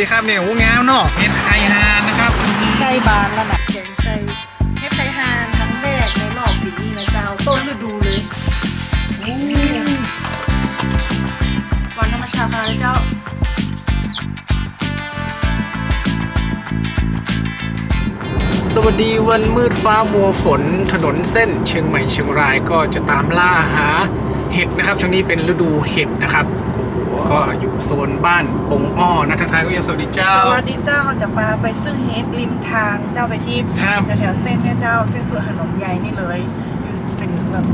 ดีครับเนี่ยโอ้งามเนาะเห็ดไข่หานนะครับใกล้บานแล้วนะแกงไก่เฮ็ดไข่ฮานครั้งแรกในรอบปีนี้นะเจ้าต้นฤดูเลยโอ้วันธรรมชาติมาเลยเจ้าสวัสดีวันมืดฟ้ามัวฝน ถนนเส้น เชียงใหม่เชียงรายก็จะตามล่าหาเห็ดนะครับช่วงนี้เป็นฤดูเห็ดนะครับ ก็อยู่โซนบ้านปงอ้อนะทักทายก็ยังสวัสดีเจ้า สวัสดีเจ้าเขาจะพาไปซื้อเฮ็ดริมทางเจ้าไปที่ครับ แถวๆเส้นเนี่ยเจ้าเส้นสวนขนมใหญ่นี่เลยอยู่เป็นแบบ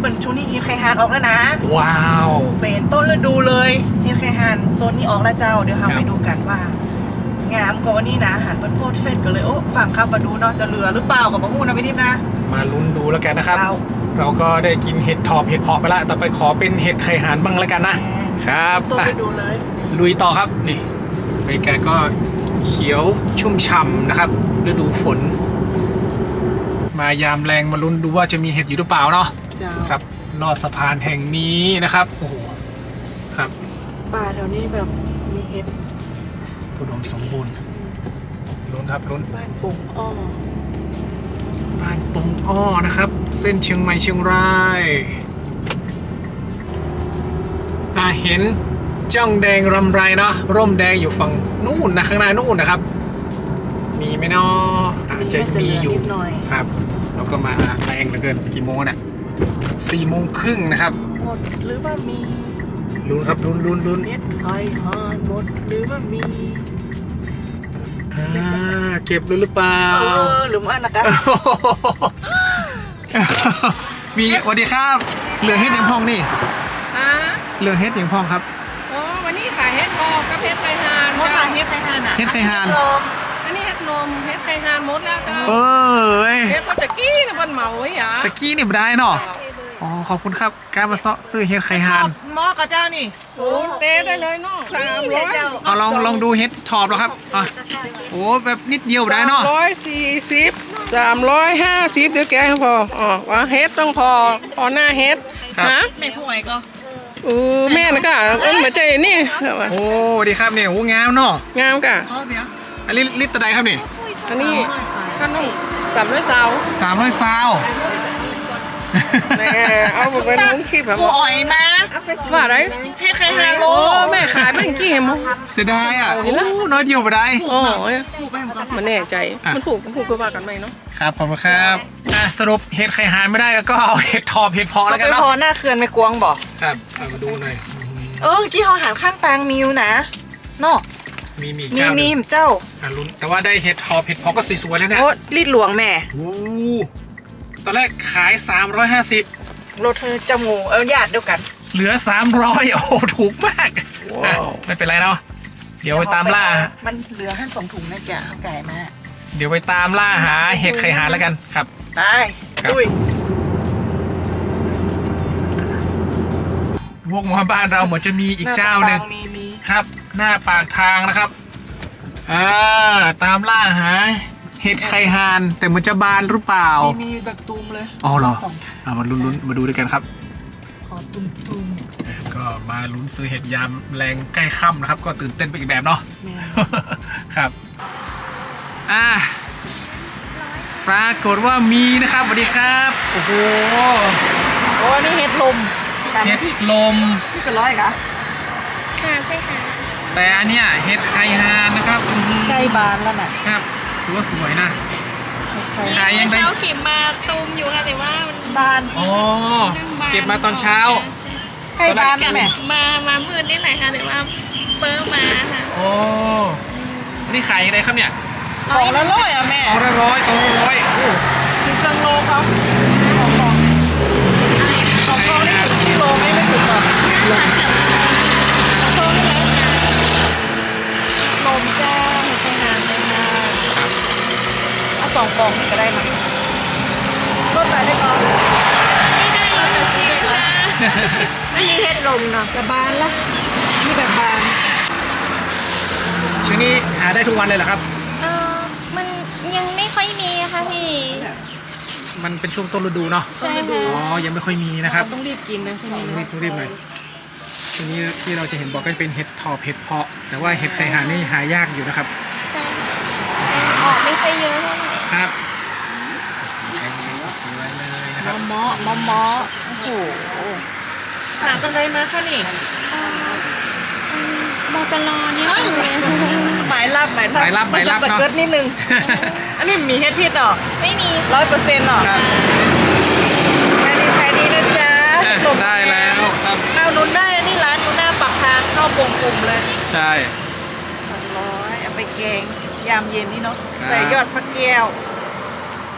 เป็นช่วงนี้เฮ็ดไข่ฮานออกแล้วนะ ว้าว เป็นต้นฤดูเลยเฮ็ดไข่ฮานโซนนี้ออกแล้วเจ้าเดี๋ยวเราครับ ไปดูกันว่า งามกว่าวันนี้นะอาหารเปิ้นโพดเฟสกันเลยโอ้ฝั่งข้ามมาดูเนาะจะเหลือหรือเปล่ากับมะม่วงนะพี่ทิพย์นะมาลุ้นดูแล้วกันนะครับเจ้าเราก็ได้กินเห็ดทอบเห็ดเพาะไปแล้วต่อไปขอเป็นเห็ดไข่หานบ้างแล้วกันนะ ครับต้นอะฤดูเลย ลุยต่อครับนี่บรรยากาศก็เขียวชุ่มฉ่ำนะครับฤดูฝน มายามแรงมาลุ้นดูว่าจะมีเห็ดอยู่หรือเปล่าเนาะเจ้าครับลอดสะพานแห่งนี้นะครับโอ้โหครับป่าแถวนี้แบบมีเห็ดอุดมสมบูรณ์ลุ้นครับลุ้นบ้านปุ่งอ้อบ้านปงอ้อนะครับ เส้นเชียงใหม่เชียงราย อ่าเห็นจ้องแดงรำไรเนาะร่มแดงอยู่ฝั่งนู่นนะข้างหน้านู่นนะครับ มีไหมเนาะอาจจะมีอยู่นิดหน่อยครับแล้วก็มาแรงเหลือเกินกี่โมงเนี่ยสี่โมงครึ่งนะครับหมดหรือว่ามีลุ้นครับลุ้นลุ้นลุ้นเห็ดไข่ฮานหมดหรือว่ามีอ่าเก็บเลยหรือเปล่าเออหรือว่านะคะมีสวัสดีครับเหลือเฮ็ดอย่างพองนี่อ่า เหลือเฮ็ดอย่างพองครับโอ้วันนี้ขายเฮ็ดหอกกับเฮ็ดไข่หานหมดละเฮ็ดไข่ฮานอะเฮ็ดไข่ฮานลมอันนี้เฮ็ดนมเฮ็ดไข่หานหมดแล้วจ้าเออเอ้ยเฮ็ดปัตตะกี้นะบันเหมาไว้หยาตะกี้นี่บ่ได้เนาะอ๋อขอบคุณครับการมาเซาะซื้อเฮ็ดไข่หานหม้อกับเจ้านี่โอ้เต้ได้เลยเนาะสามร้อยเจ้าเอาลองลองดูเฮ็ดทอบแล้วครับอะโอ้แบบนิดเดียวบ่ได้เนาะร้อยสี่สิบสามร้อยห้าสิบเดี๋ยวแกให้พออ๋อว่าเฮ็ดต้องพอพอหน้าเฮ็ดฮะไม่ห่วยก็ เออแม่นะกะเอ้นมาใจนี่โอ้สวัสดีครับเนี่ยโอ้งามเนาะงามกะอ๋อเดี๋ยวอันนี้ลิตรตะไดครับนี่อันนี้ก็ต้องสามร้อยสาวสามร้อยซาว แม่เอาไปเป็นมุ้งคีบแบบกูอ่อยมาว่าไรเฮ็ดไข่ฮานโลโอ้แม่ขายเป็นกี่มั้งเสียดายอะโอ้น้อยเดียวบ่ได้อ๋อมันแน่ใจมันผูกผูกก็ว่ากันไหมเนาะครับขอบคุณครับอะสรุปเห็ดไข่หานไม่ได้ก็เอาเห็ดทอบเห็ดเพาะเราแล้วไปกันเนาะพอหน้าเขื่อนไม่กวงบอกครับเอามาดูหน่อยเออกี่เขาหารข้างตางมิวนะเนาะมีมีมีเจ้าหมีนึ่งมเจ้าอะลุ้นแต่ว่าได้เห็ดทอบเห็ดเพาะก็สวยๆแล้วเนี่ยโอ้รีดหลวงแม่โอ้ ตอนแรกขาย 350 รถเธอจมูกเอาญาติเดียวกัน เหลือ 300 โอ้โหถูกมากอะไม่เป็นไรเนาะเดี๋ยวไปตามล่า มันเหลือขั้นสองถุงนะแกเอาไก่มาเดี๋ยวไปตามล่าหาเห็ดไข่หานแล้วกันครับได้ครับ ดุยวกมาบ้านเราเหมือนจะมีอีกเจ้าหนึ่งมีมีครับ หน้าปากทางนะครับอ่าตามล่าหา เห็ดไข่หานแต่มันจะบานหรือเปล่า มีมีแบบตูมเลยอ๋อเหรอสองเอามาลุ้นๆมาดูด้วยกันครับ ขอตูมตูมก็มาลุ้นซื้อเห็ดยามแรงใกล้ค่ำนะครับ ก็ตื่นเต้นไปอีกแบบเนาะ แม่ครับ อ่าปรากฏว่ามีนะครับสวัสดีครับ โอ้โห โอ้นี่เห็ดลมตามเห็ดพี่ลม พี่กันร้อยกะค่ะใช่ค่ะแต่อันเนี้ยเห็ดไข่หานนะครับอื้อหือใกล้บานแล้วน่ะครับ ถือว่าสวยนะเห็ดไข่ขายยังไง เช้าเก็บมาตุมอยู่ค่ะแต่ว่ามันบานอ๋อ เก็บมาตอนเช้าใกล้บานกลับแม่มามามืดนี่แหละค่ะแต่ว่าเปิ้ลมาค่ะโอ้อันนี้ขายยังไงครับเนี่ยกล่องละร้อยอะแม่เอาละร้อยตัวละร้อยโอ้ถึงเครื่องโลเขาของกล่องของกล่องนี่ถึงกิโลไหมไม่ถึงหรอกน่าจะเกือบของกล่องนี่ไหมลมจ้าเห็ดไข่หานเลยค่ะ ครับ เอา สองกล่องนี่ก็ได้มั้งลดไปได้ก่อนไม่ได้เราจะชิมค่ะอันนี้เห็ดลมเนาะจะบานละนี่แบบบานช่วงนี้หาได้ทุกวันเลยเหรอครับ เออมันยังไม่ค่อยมีค่ะพี่ มันเป็นช่วงต้นฤดูเนาะ ใช่อ๋ค่ะอยังไม่ค่อยมีนะครับ ต้องรีบกินนะช่วงนี้รีบรีบหน่อยช่ช่วงนี้ที่เราจะเห็นบอกก็จะเป็นเห็ดถอบเห็ดเพาะ แต่ว่าเห็ดไข่หานนี่หายากอยู่นะครับ ใช่ยังออกไม่ค่อยเยอะเท่าไหร่ ครับสวยเลยนะคมรัอบ มอมอมอโอ้โหหากันเลยมาค่ะนี่เอ่ออืมมอจรอเนี่ยเลยหมายรับหมายรับหมายรับหมายรับสเนาะเกิร์ตนิดนึง อันนี้มีเฮ็ดพิษเหรอไม่มีร้อยเปอร์เซ็นต์เหรอครับขายดีขายดีนะจ๊ะอะหลบได้แล้วครับ เอาหนุนได้อันนี้ร้านอยู่หน้าปักทางเข้าปงกลุ่มเลยใช่สองร้อยเอาไปแกง ยามเย็นนี่เนาะครับ ใส่ยอดฟักแก้ว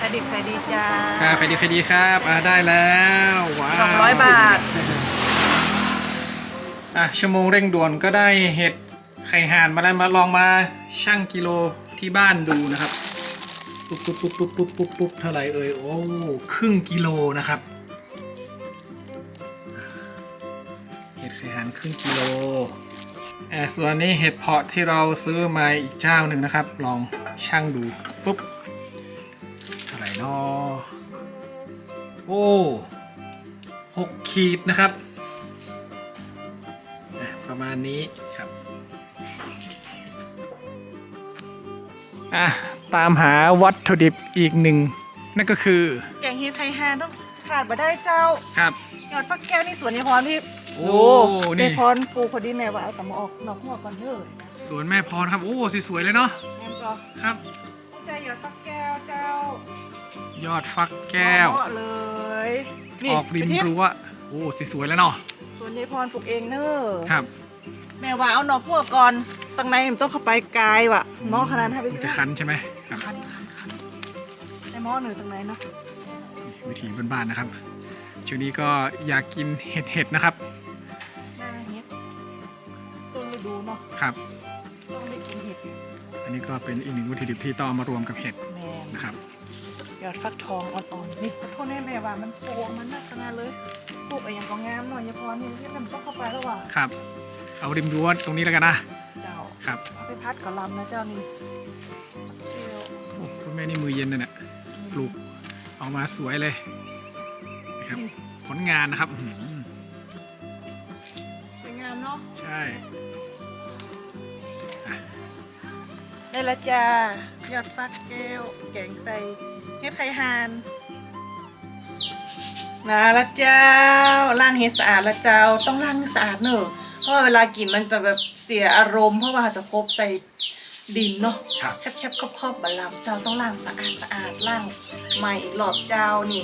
ขายดีขายดีจ้าครับใครดีใครดีครับอ่าได้แล้วว้าวสองร้อยบาท อะชั่วโมงเร่งด่วนก็ได้เห็ดไข่ห่านมาแล้วมาลองมาชั่งกิโลที่บ้านดูนะครับปุ๊บปุ๊บปุ๊บปุ๊บปุ๊บปุ๊บปุ๊บเท่าไหร่เอ่ยโอ้ครึ่งกิโลนะครับเห็ดไข่ห่านครึ่งกิโลอ่า ส่วนนี้เห็ดเพาะที่เราซื้อมาอีกเจ้าหนึ่งนะครับ ลองชั่งดูปุ๊บเท่าไหร่นอโอ้หกขีดนะครับอะประมาณนี้ครับอะตามหาวัตถุดิบอีกหนึ่ง นั่นก็คือ แกงเฮ็ดไทยฮานต้องขาดมาได้เจ้า ครับยอดฟักแก้วนี่สวนยายพรพี่ โอ้ยานี่ยพรปลูกพอดีแม่ว่าเอาแต่มาออกนอกหัวก่อนเถอะสวนแม่พรครับ โอ้สวยๆเลยเนาะงั้นก็ครับ ใจยอดฟักแก้วเจ้ายอดฟักแก้ว เหมาะเลยออกริมไปที่รั้วโอ้สวยๆแล้วเนาะสวนยายพรปลูกเองเนอะครับแม่ว่าเอานอกหัวก่อนตั้งในมันต้องเข้าไปไกลว่ะหม้อขนาดนั้นให้ไปมันจะคันใช่ไหมครับ คันคันคันในหม้อหนึ่งตั้งไหนเนาะวิธีบ้านๆนะครับช่วงนี้ก็อยากกินเห็ดๆนะครับ ครับ ต้องได้กินเห็ดอันนี้ก็เป็นอีกหนึ่งวัตถุดิบที่ต้องเอามารวมกับเห็ดแม่นนะครับ ยอดฟักทองอ่อนๆนี่ขอโทษแน่แม่ว่ามันโปวงมันนักขนาดเลยปลูกไอ้หยังก็งามหน่อยยายพรนี่ที่มันต้องเข้าไปแล้วว่ะครับ เอาริมรั้วตรงนี้แล้วกันนะเจ้าครับเอาไปพัดกับลำนะเจ้านี่เจียวโอ้คุณแม่นี่มือเย็นเลยเนี่ยปลูกออกมาสวยเลยนะครับ ผลงานนะครับอื้อหือสวยงามเนาะใช่ ได้ละจ้ายอดฟักแก้วแกงใส่เฮ็ดไข่ฮานนะละเจ้าล้างเฮ็ดสะอาดละเจ้าต้องล้างให้สะอาดเนอะเพราะว่าเวลากินมันจะแบบเสียอารมณ์เพราะว่าจะครบใส่ดินเนาะครับ แคบๆครอบๆบะลำเจ้าต้องล้างสะอาดสะอาดล้างใหม่อีกรอบเจ้านี่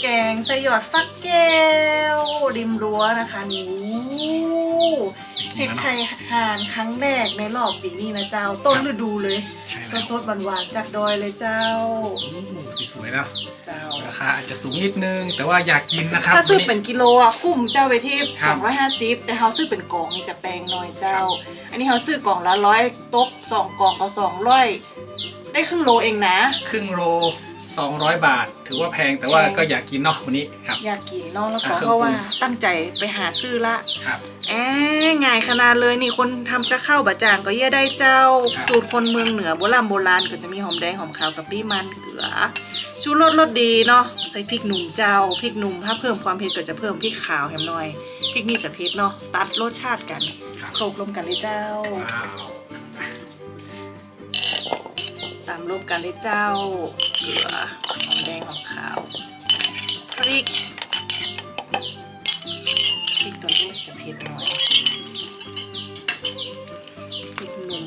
แกงใส่หยอดฟักแก้วริมรั้วนะคะนี่ เห็ดไข่ห่านครั้งแรกในรอบปีนี้นะเจ้า ต้นฤดูเลย ใช่สแล้วดๆหวานๆจากดอยเลยเจ้า โอ้สวยๆแล้วเจ้า ราคาอาจจะสูงนิดนึง แต่ว่าอยากกินนะครับถ้าซื้อวั เป็นกิโลอะคุ้มเจ้าไปที่ครับ250แต่เขาซื้อเป็นกล่องนี่จะแพงหน่อยเจ้า อันนี้เขาซื้อกล่องละร้อยตกสองกล่องก็สองร้อยได้ครึ่งโลเองนะ ครึ่งโล 200 บาท ถือว่าแพงแต่ว่าก็อยากกินเนาะวันนี้ครับ อยากกินเนาะแล้วก็อะเครื่องเพราะว่าปรุง ตั้งใจไปหาซื้อละครับ แอบง่ายขนาดเลยนี่คนทำกะข้าวบะจางก็เย่ได้เจ้า ครับ สูตรคนเมืองเหนือโบราณโบราณก็จะมีหอมแดงหอมขาวกับปี้มันเกลือชูรสรสดีเนาะใส่พริกหนุ่มเจ้าพริกหนุ่มถ้าเพิ่มความเผ็ดก็จะเพิ่มพริกขาวแฮมหน่อยพริกนี่จะเผ็ดเนาะตัดรสชาติกันครับโขลกรวมกันเลยเจ้า ว้าว ตามรูปกันเลยเจ้าเกลือหอมแดงหอมขาวพริกพริกตัวนี้จะเผ็ดหน่อยพริกหนึ่ง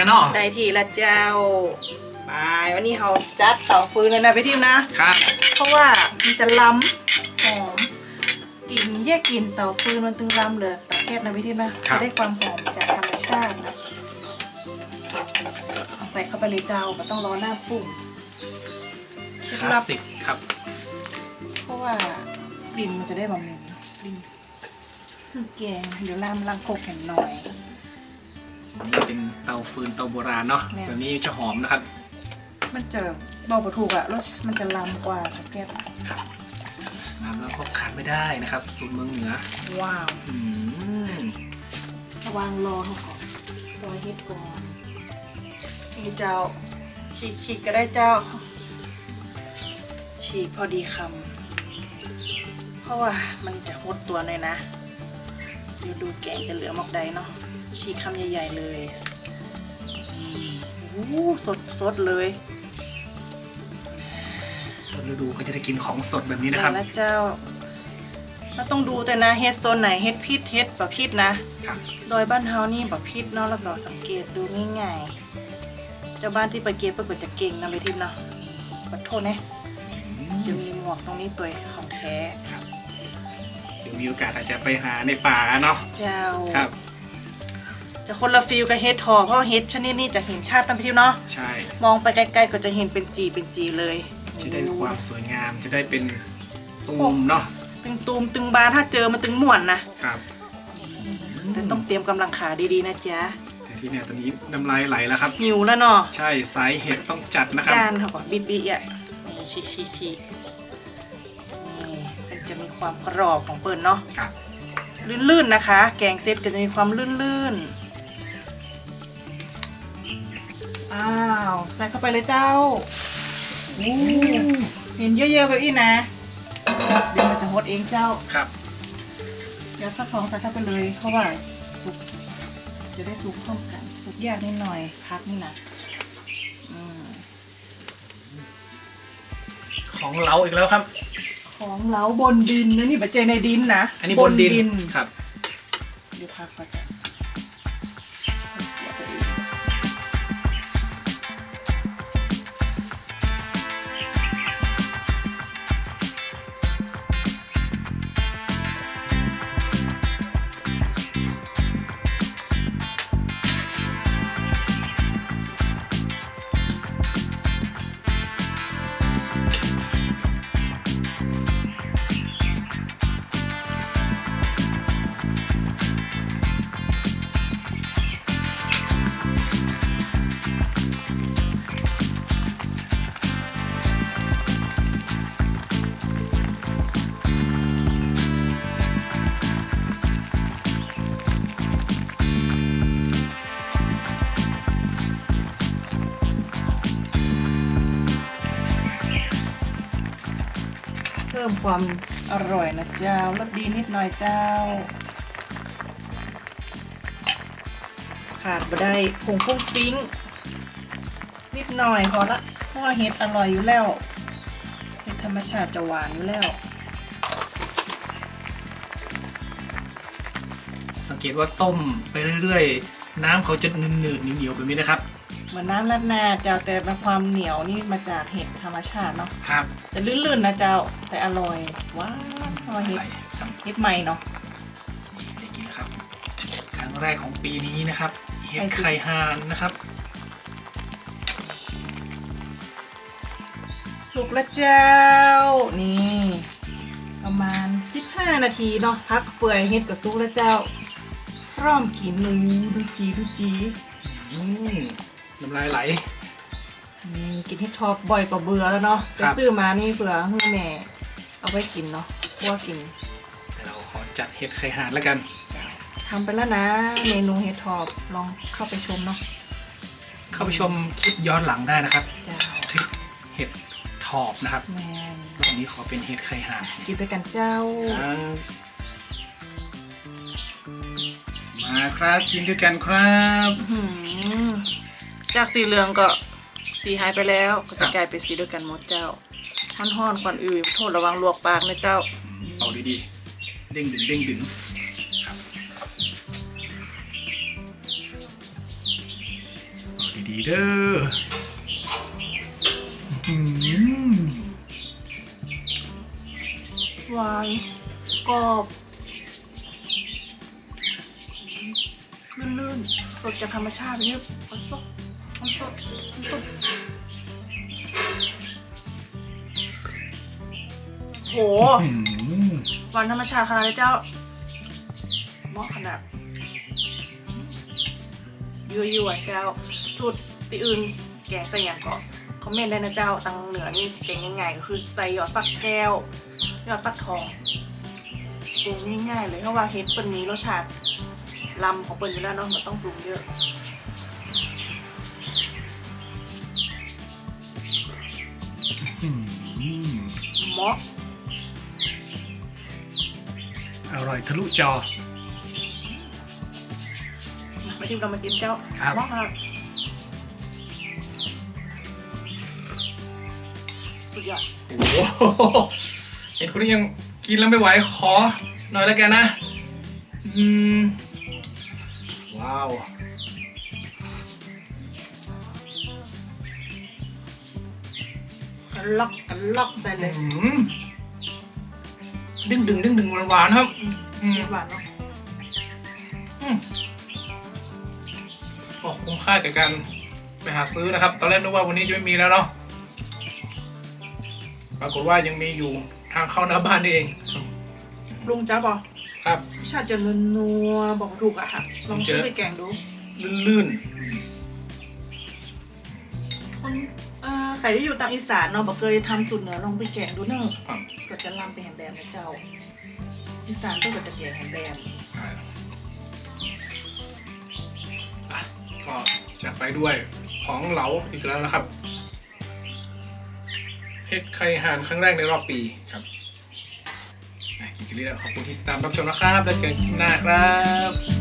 กกันเนาะได้ทีละเจ้าไปวันนี้เราจัดเตาฟืนเลยนะไปทิมนะ ครับ เพราะว่ามันจะล้ำหอมกลิ่นแยกกลิ่นเตาฟืนมันตึงล้ำเลยตาแก๊สนะพี่ทิมนะจะได้ความหอมจากธรรมชาตินะใส่เข้าไปเลยเจ้าก็ต้องรอหน้าปรุงเคล็ดคลาลัสบสิกครับ เพราะว่ากลิ่นมันจะได้บะหมี่กลิ่นเครื่องแกงเดี๋ยวล่ามล้างโคกแข็งหน่อย นี่เป็นเตาฟืนเตาโบราณเนาะเนี่ย แบบนี้จะหอมนะครับ มันจะบอกบ่ถูกอะรสมันจะล้ำกว่ากับแก้วน้ำแล้วก็ขาดไม่ได้นะครับ สูตรเมืองเหนือว้าวอืมระวังรอเขาก่อนซอยเฮ็ดก่อนนี่เจ้าฉีกฉีกก็ได้เจ้า ฉีกพอดีคำเพราะว่ามันจะหดตัวหน่อยนะเดี๋ยวดูแกงจะเหลือหมอกใดเนาะ ฉีกคำใหญ่ ๆ เลยนี่โอ้โหสดสดเลยต้นฤดูก็จะได้กินของสดแบบนี้นะครับ แล้วเจ้าเราต้องดูแต่นะเฮ็ดโซนไหนเฮ็ดพิษเฮ็ดบะพิษนะครับโดยบ้านเฮานี่บะพิษเนาะแล้วก็สังเกตดูง่ายๆเจ้าบ้านที่ไปเก็บปรากฏจะเก่งนะไปทิพย์เนาะนี่ขอโทษนะจะมีหมวกตรงนี้ตัวของแท้เดี๋ยวมีโอกาสอาจจะไปหาในป่าเนาะเจ้าครับ จะคนละฟิลกับเฮ็ดทอเพราะเฮ็ดชนิดนี้จะเห็นชาตินะไปทิพย์เนาะใช่ มองไปไกลๆก็จะเห็นเป็นจีเป็นจีเลยจะได้ความสวยงามจะได้เป็นตูมเนาะตึงตูมตึงบานถ้าเจอมันตึงม่วนนะครับแต่ต้องเตรียมกำลังขาดีๆนะจ๊ะแต่ที่เนี่ยตอนนี้น้ำลายไหลแล้วครับหิวแล้วเนาะใช่สายเห็ดต้องจัดนะครับก้านเขาก่อนบิดบิดอะนี่ชีกชีกชีกนี่มันจะมีความกรอบของเปิ่นเนาะครับลื่นๆนะคะ แกงเซตก็จะมีความลื่นๆาวใส่เข้าไปเลยเจ้าอู้เห็นเยอะๆแบบนี้นะเดี๋ยวมันจะหดเองเจ้าครับเดี๋ยวฟักทองใส่เข้าไปเลย เพราะว่าสุกจะได้สุกพร้อมกัน สุกยากนิดหน่อยพักนี่นะอืมของเราอีกแล้วครับ ของเล้าบนดินนะนี่ปัจเจในดินนะอันนี้บนดินครับ เดี๋ยวพักก็จะ พิ่มความอร่อยนะเจ้ารสดีนิดหน่อยเจ้า ขาดบ่ได้ผงฟุ้งฟิ้งนิดหน่อยพอละเพราะว่าเห็ดอร่อยอยู่แล้วเห็ดธรรมชาติจะหวานอยู่แล้ว สังเกตว่าต้มไปเรื่อยๆ น้ำเขาจะหนืดๆเหนียวๆแบบนี้นะครับ เหมือนน้ำราดหน้าเจ้าแต่เป็นความเหนียวนี่มาจากเห็ดธรรมชาติเนาะครับจะลื่นๆนะเจ้าแต่อร่อยหว้านเพราะว่าเห็ดไหลครับเห็ดใหม่เนาะได้กินแล้วครับ ครั้งแรกของปีนี้นะครับเห็ดไข่สุกไข่ห่านนะครับสุกแล้วเจ้า นี่ ประมาณ 15 นาทีเนาะพักเปื่อยเห็ดกับสุกแล้วเจ้า พร้อมกินเลยดูจีดูจี อืม น้ำลายไหล อืมกินเห็ดทอบบ่อยกว่าเบื่อแล้วเนาะคจะรับซื้อมานี่เผื่อให้แม่เอาไว้กินเนาะคั่วกินแต่เราขอจัดเห็ดไข่ห่านแล้วกันเจ้าทำไปแล้วนะ เมนูเห็ดทอบลองเข้าไปชมเนาะเข้าไปชมคลิปย้อนหลังได้นะครับเจ้าคลิปเห็ดถอบนะครับแมนรอบนี้ขอเป็นเห็ดไข่ห่านกินด้วยกันเจ้า ครับมาครับกินด้วยกันครับหืม จากสีเหลืองก็สีหายไปแล้ว ก็ครัจะบกลายเป็นสีเด้วยวกันหมดเจ้าท่านห้อนควันอือโทษระวังลวกปากนะเจ้าเอาดีๆเด้งดึงเด้งดึงครับเอาดีๆเด้ออื้อหือหวานกรอบลื่นๆสดจากธรรมชาตินี่มันสดมั นสดมันสดโหอื้อหือหวานธรรมชาติขนาดนี้เจ้าเหมาะขนาดยั่วๆเจ้าสูตรตีอื่นแกงใส่ยังก็คอมเมนต์ได้นะเจ้าตังเหนือนี่แกงง่ายๆก็คือใส่ยอดฟักแก้ว ยอดฟักทองปรุงง่ายๆเลยเพราะว่าเห็ดเปิ้นมีรสชาติลำของเปิ้นอยู่แล้วเนาะมันต้องปรุงเยอะ มาะอร่อยทะลุจอ มาทิมเรามากินเจ้าครับ เหมาะครับสุดยอดโอ้โหเห็นคุณนี่ยังกินแล้วไม่ไหวขอหน่อยแล้วกันนะ อืม ว้าว กันล็อกกันล็อกใส่เลยอืมดึงดึงดึงดึงหวานๆครับอืมหวานเนาะอืมโอ้คุ้มค่ากับการไปหาซื้อนะครับ ตอนแรกนึกว่าวันนี้จะไม่มีแล้วเนาะปรากฏว่ายังมีอยู่ทางเข้าหน้าบ้านนี่เองปรุงจ้าบอกครับชาติจะนัวๆบอกถูกอะค่ะลองซื้อไปแกงดู ลื่นคนเอ่อ ใครที่อยู่ตางอีสานเนาะบอกเคยทำสูตรเหนือลองไปแกงดูเนอะๆอะก็จะลำเป็นแฮมแบมนะเจ้า อีสานก็จะแกงแฮมแบมอะอะก็จะไปด้วยของเหลาอีกแล้วนะครับเฮ็ดไข่ห่านครั้งแรกในรอบปีครับอะกินกันเรื่อยๆขอบคุณที่ติดตามรับชมนะครับแล้วเจอกันคลิปหน้าครับ